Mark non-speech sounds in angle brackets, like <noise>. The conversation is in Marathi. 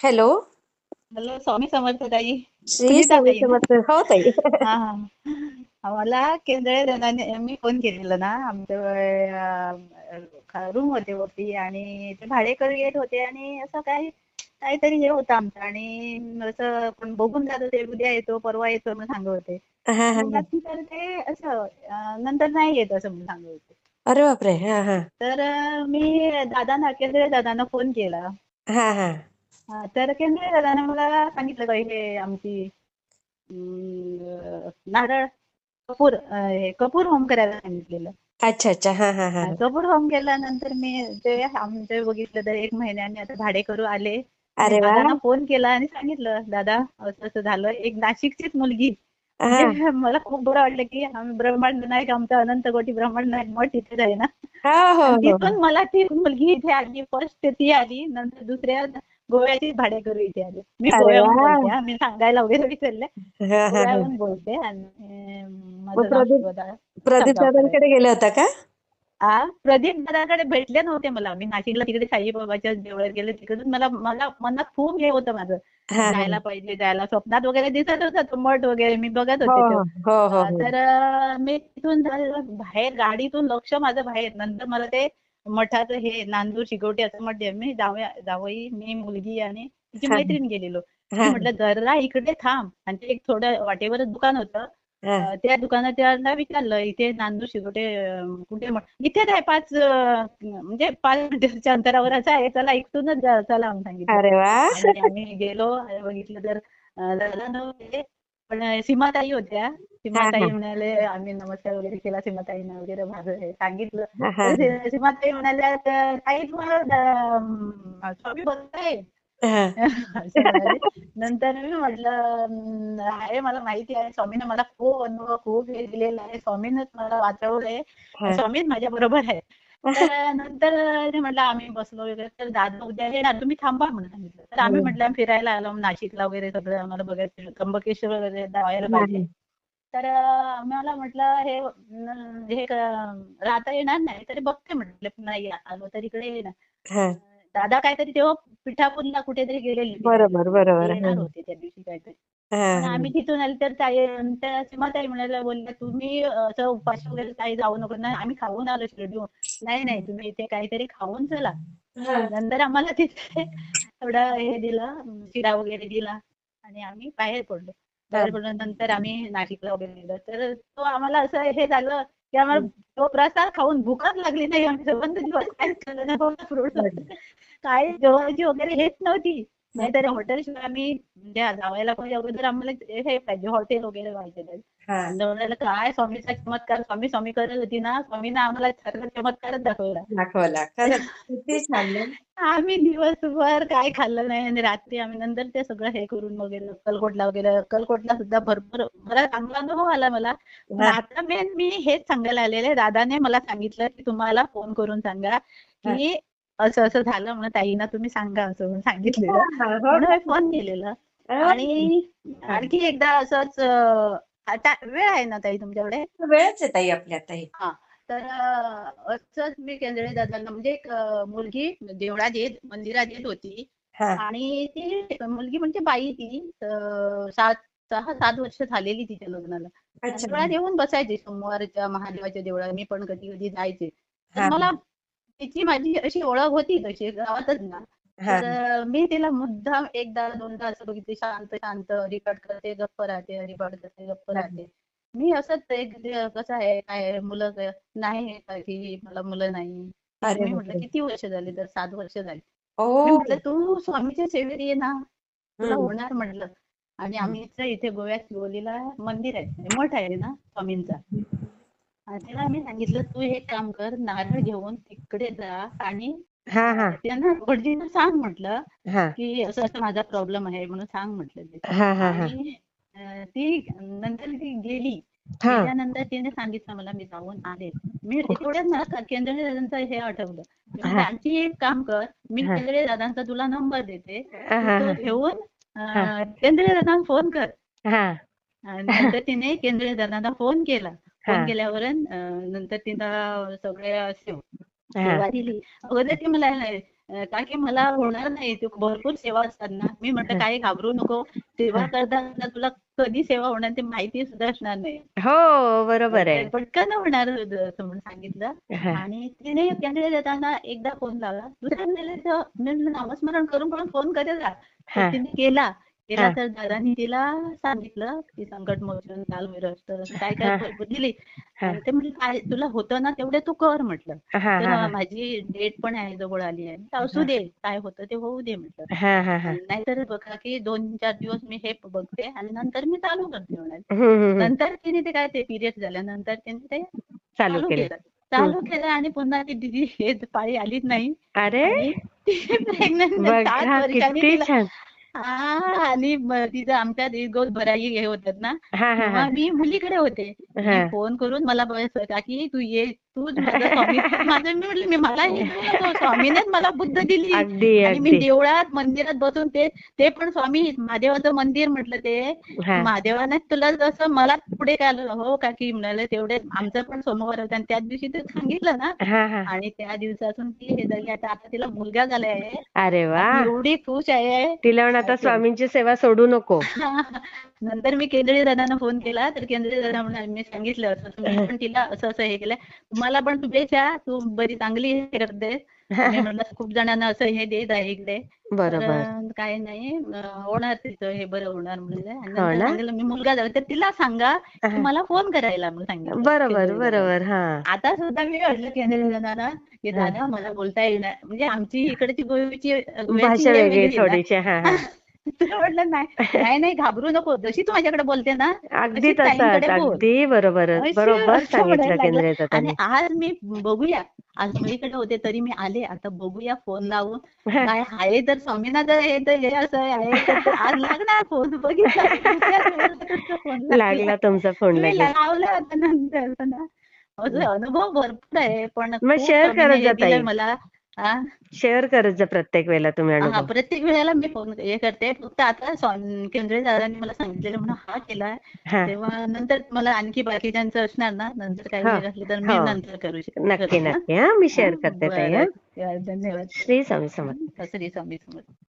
हॅलो. हॅलो स्वामी समर्थ ताई. श्री स्वामी समर्थ. हो ताई. <laughs> हा हा. मला केंद्रे दादाने मी फोन केलेला ना आमच्या रूम होते वरती आणि ते भाडेकरू येत होते आणि असं काही काहीतरी हे होतं आमचं आणि असं पण बघून जात होते उद्या येतो परवा येतो म्हणून सांगत होते. हा हा हा. नंतर ते असं नंतर नाही येत असं म्हणून सांगत होते. अरे बापरे. तर मी दादांना केंद्रे दादांना फोन केला. तर केंद्रे दादाने मला सांगितलं का हे आमची नारळ कपूर हे कपूर होम करायला सांगितलेलं. अच्छा अच्छा. हा हा हा कपूर होम केल्यानंतर मी ते आमचे बघितलं तर एक महिन्याने आता भाडेकरू आले. मी अरे फोन केला आणि सांगितलं दादा असं असं झालं. एक नाशिकचीच मुलगी. म्हणजे मला खूप बरं वाटलं की आम्ही ब्रह्मांड नायक आमचा अनंत कोटी ब्रह्मांड नायक मठ तिथेच आहे ना. हो हो हो. तिथून मला ती मुलगी इथे आली. फर्स्ट ती आली नंतर दुसऱ्या गोव्याची भाडेकरू इथे आली. मी गोव्याहून बोलते हा मी सांगायला वगैरे विसरले. गोव्याहून बोलते आणि मग प्रदीप प्रदीप दादांकडे गेले होता का? आ प्रदीप दादाकडे भेटले नव्हते मला. मी नाशिकला तिकडे साईबाबाच्या देवळात गेले. तिकडून मला मला मनात खूप हे होतं माझं. हा हा. जायला पाहिजे जायला. स्वप्नात वगैरे दिसत होता तो मठ वगैरे मी बघत हो होते तो. हो हो हो. हो तर अं, मी तिथून झालं. बाहेर गाडीतून लक्ष माझं बाहेर. नंतर मला ते मठाचं हे नांदूर शिगवटे असं मठ आहे. मी जावया जावई मी मुलगी आणि तिची मैत्रीण गेलेलो. म्हटलं जरा इकडे थांब. आणि ते एक थोडं वाटेवरच दुकान होतं. त्या दुकानात विचारलं इथे नांदूर शिगवटे अं, कुठे इथेच आहे पाच म्हणजे पाच मिनिटाच्या अंतरावरच आहे. चला जा चला म्हणून सांगितलं. आम्ही गेलो. बघितलं तर पण सीमाताई होत्या. सीमाताई हा. म्हणाले आम्ही नमस्कार वगैरे केला सीमाताईंना वगैरे माझं हे सांगितलं. हा हा. सीमाताई म्हणाल्या "तर ताई तुम्हाला स्वामी हा. <laughs> म्हणाले. नंतर मी म्हटलं "अं, आहे मला माहिती आहे. स्वामीनं मला खूप अनुभव खूप हे दिलेला आहे. स्वामीनच मला वाचवलंय हा. स्वामीच माझ्या बरोबर आहे. <laughs> तर नंतर म्हटलं आम्ही बसलो वगैरे. तर दादा उद्या येणार. तुम्ही थांबा म्हणून सांगितलं. तर आम्ही म्हटलं आम्ही फिरायला आलो. नाशिकला वगैरे सगळं. आम्हाला बघायचं. त्र्यंबकेश्वर वगैरे जायला पाहिजे. तर आम्हाला म्हटलं हे हे राहता येणार नाही तरी बघते म्हटलं पुन्हा या- आलो तर इकडे येणार दादा काहीतरी तेव्हा पिठापूरला कुठेतरी गेलेले बरोबर बरोबर येणार होते त्या दिवशी काहीतरी. आम्ही तिथून आले तर ताई सीमाताई म्हणायला बोलल्या तुम्ही असं उपाशी वगैरे काही जाऊ नको नाही आम्ही खाऊन आलो शिर्डीहून. नाही नाही तुम्ही इथे काहीतरी खाऊन चला. नंतर आम्हाला तिथे थोडं हे दिलं शिरा वगैरे दिला आणि आम्ही बाहेर पडलो. पडल्यानंतर आम्ही नाशिकला वगैरे गेलो. तर तो आम्हाला असं हे झालं की आम्हाला तो प्रसाद खाऊन भूकच लागली नाही आम्ही संबंध दिवस काहीच खाल्लं नाही. काही जेवायची वगैरे हेच नव्हती. नाहीतर हॉटेल शिवाय आम्ही म्हणजे जावायला पाहिजे अगोदर आम्हाला हे पाहिजे. हॉटेल वगैरे पाहिजे हा. नवऱ्याला काय स्वामीचा चमत्कार? स्वामी स्वामी करत होती ना स्वामीनं आम्हाला सगळं चमत्कारच दाखवला. दाखवला. खरंच? आम्ही दिवसभर काय खाल्लं नाही आणि रात्री आम्ही नंतर ते सगळं हे करून वगैरे अक्कलकोटला वगैरे अक्कलकोटला सुद्धा भरपूर बरा चांगला अनुभव आला मला. हा. आता मेन मी हेच सांगायला आलेले दादाने मला सांगितलं की तुम्हाला फोन करून सांगा की असं असं झालं म्हणून ताईंना तुम्ही सांगा असं म्हणून सांगितलेलं. हा, हो म्हणून? मी फोन केलेला. हो. आणि आणखी एकदा असंच आता वेळ आहे ना ताई तुमच्याकडे? वेळच आहे ताई आपल्या ताई हा. तर अं, असंच मी केंद्रे दादांना म्हणजे एक अं, मुलगी देवळात येत मंदिरात येत होती. हा. आणि ती मुलगी म्हणजे बाई ती अं, सात सहा सात वर्ष झालेली तिच्या लग्नाला. अच्छा. देवळात येऊन बसायची सोमवारच्या महादेवाच्या देवळात मी पण कधी कधी जायचे. तर हा. मला तिची माझी अशी ओळख होती तशी गावातच ना. तर मी तिला मुद्दाम एकदा दोनदा असं बघितली शांत शांत हरिपाठ करते गप्प राहते हरिपाठ करते गप्प राहते. मी असंच एक कसं आहे काय मुलं नाही की मला मुलं नाही. मी म्हटलं. किती वर्ष झाली तर? सात वर्ष झाली. म्हटलं तू स्वामीच्या सेवेत ये ना. तुला. होणार म्हटलं. आणि आम्ही इथं गोव्यात शिवोलीला मंदिर आहे. मठ आहे ना स्वामींचा. आणि तिला मी सांगितलं तू हे काम कर नारळ घेऊन तिकडे जा आणि त्यांना भटजींना सांग म्हटलं हा. की असं असं माझा प्रॉब्लेम आहे म्हणून सांग म्हटलं ते. हा हा हा. नंतर ती गेली. हा. गेल्यानंतर तिने सांगितलं मला मी जाऊन आले. मी तेवढ्यात मला का- केंद्रे दादांचं हे आठवलं. हा. आणखी एक काम कर. मी हा. केंद्रे दादांचा तुला नंबर देते. हा, हा, हा. घेऊन अं, केंद्रे दादांना फोन कर. हा. नंतर तिने केंद्रे दादांना फोन केला. हा. फोन केल्यावर नंतर तिला सगळ्या सेव दिली. अगोदर ती मला अं, का की मला होणार नाही ते भरपूर सेवा असतात ना. मी म्हटलं काही घाबरू नको. सेवा करताना तुला कधी सेवा होणार ते माहिती सुद्धा असणार नाही. हो बरोबर आहे. पटकन होणार असं म्हणून सांगितलं. आणि तिने केंद्रीय देताना एकदा फोन लावला. दुसऱ्या नामस्मरण करून पण फोन करत तिने केला. हा. तर दादानी तिला सांगितलं की संकट मोचन काल असतं काय. काय दिली. ते म्हणजे काय तुला होतं ना तेवढे तू कर म्हटलं. तर. माझी डेट पण आहे जवळ आली आहे. तर असू दे काय होतं ते होऊ दे म्हटलं. नाहीतर बघा की दोन चार दिवस मी हे बघते आणि नंतर मी चालू करते म्हणाले. नंतर तिने ते काय ते पिरियड झाल्यानंतर तिने ते चालू केलं. चालू केलं आणि पुन्हा ती दिदी हे पाळी आलीच नाही. अरे! प्रेग्नंट <laughs> हा आणि तिचं आमच्या भराई हे होतात ना. मी मुलीकडे होते. फोन करून मला काकी तू ये तूच माझं स्वामी. माझं मी म्हटलं मी मला हे. स्वामीनेच मला बुद्ध दिली. आणि मी देवळात मंदिरात बसून ते ते पण स्वामी महादेवाचं मंदिर म्हटलं ते. महादेवाने तुला जसं मला पुढे काय हो काकी म्हणाले तेवढे आमचं पण सोमवार होतं. आणि त्याच दिवशी ते सांगितलं ना. आणि त्या दिवसापासून ती हे झाली. आता आता तिला मुलगा झालाय. अरे वा. एवढी खुश आहे. तिला म्हण आता स्वामींची सेवा सोडू नको. नंतर मी केंद्रीय दादांना फोन केला तर केंद्रीय दादा म्हणाले मी सांगितलं असं तुम्ही पण तिला असं असं हे केलं. तुम्हाला पण शुभेच्छा तू बरी चांगली हे करते. खूप जणांना असं हे देत आहे इकडे. बरोबर. काय नाही होणार तिचं हे बरं होणार? सांगितलं मी मुलगा झाला तर तिला सांगा की मला फोन करायला म्हणून सांगितलं बरोबर. बरोबर हा. आता सुद्धा मी म्हटलं केंद्रीय दादांना की दादा मला बोलता येणार. म्हणजे आमची इकडची गोव्याची म्हटलं नाही. नाही घाबरू नको. जशी तू माझ्याकडे बोलते ना अगदी. अगदी बरोबर. बरोबर सांगितलं आणि आज मी बघूया. आज मुलीकडे होते तरी मी आले. आता बघूया फोन लावून. <laughs> काय आहे तर स्वामीनाथ हे तर हे असं आहे. आज लागणार फोन बघितला फोन लागला. तुमचा फोन लावला आता नंतर. अनुभव भरपूर आहे. पण स्वामीने करत. मला. हा शेअर करत जा प्रत्येक वेळेला तुम्ही हा अनुभव. प्रत्येक वेळेला मी फोन हे करते. फक्त आता केंद्रीय दादांनी मला सांगितलेलं म्हणून हा केलाय. हा. तेव्हा नंतर मला आणखी बाकीच्यांचं असणार ना? नंतर काही वेळ असली तर मी हो. नंतर करू शकते नक्की नक्की. हा मी शेअर करते धन्यवाद. श्री स्वामी समर्थ. श्री स्वामी समर्थ.